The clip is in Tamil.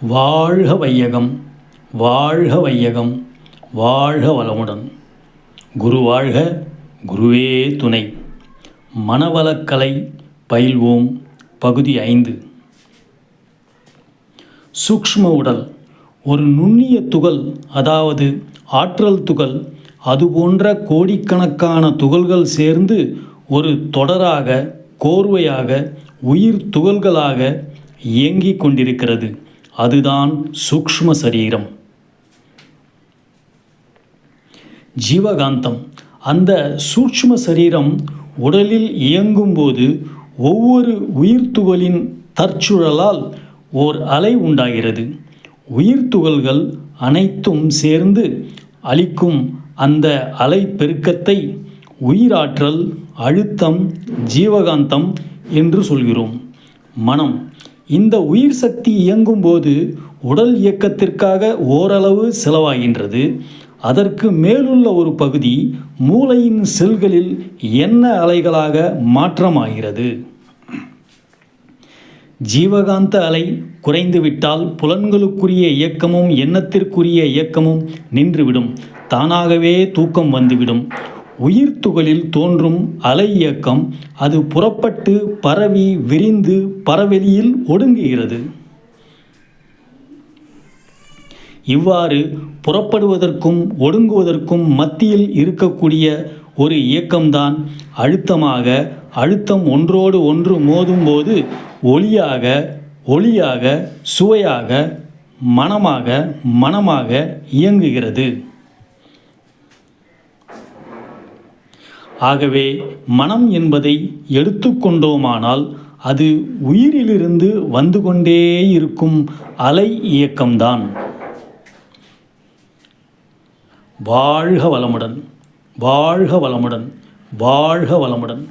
வாழ்க வையகம் வாழ்க வையகம் வாழ்க வளமுடன். குரு வாழ்க குருவே துணை. மனவளக்கலை பயில்வோம் பகுதி ஐந்து. சூக்ஷ்ம உடல் ஒரு நுண்ணிய துகள் அதாவது ஆற்றல் துகள் அதுபோன்ற கோடிக்கணக்கான துகள்கள் சேர்ந்து ஒரு தொடராக கோர்வையாக உயிர் துகள்களாக இயங்கிக் கொண்டிருக்கிறது. அதுதான் சூக்ஷ்ம சரீரம். ஜீவகாந்தம். அந்த சூக்ம சரீரம் உடலில் இயங்கும்போது ஒவ்வொரு உயிர்த்துகளின் தற்சுழலால் ஓர் அலை உண்டாகிறது. உயிர்த்துகள்கள் அனைத்தும் சேர்ந்து அளிக்கும் அந்த அலை பெருக்கத்தை உயிராற்றல் அழுத்தம் ஜீவகாந்தம் என்று சொல்கிறோம். மனம் இந்த உயிர் சக்தி இயங்கும்போது உடல் இயக்கத்திற்காக ஓரளவு செலவாகின்றது. அதற்கு மேலுள்ள ஒரு பகுதி மூளையின் செல்களில் எண்ண அலைகளாக மாற்றமாகிறது. ஜீவகாந்த அலை குறைந்துவிட்டால் புலன்களுக்குரிய இயக்கமும் எண்ணத்திற்குரிய இயக்கமும் நின்றுவிடும். தானாகவே தூக்கம் வந்துவிடும். உயிர் துகளில் தோன்றும் அலை இயக்கம் அது புறப்பட்டு பரவி விரிந்து பரவெளியில் ஒடுங்குகிறது. இவ்வாறு புறப்படுவதற்கும் ஒடுங்குவதற்கும் மத்தியில் இருக்கக்கூடிய ஒரு இயக்கம்தான் அழுத்தமாக அழுத்தம் ஒன்றோடு ஒன்று மோதும்போது ஒளியாக ஒளியாக சுவையாக மனமாக மனமாக இயங்குகிறது. ஆகவே மனம் என்பதை எடுத்துக்கொண்டோமானால் அது உயிரிலிருந்து வந்து கொண்டே இருக்கும் அலை இயக்கம்தான். வாழ்க வளமுடன் வாழ்க வளமுடன் வாழ்க வளமுடன்.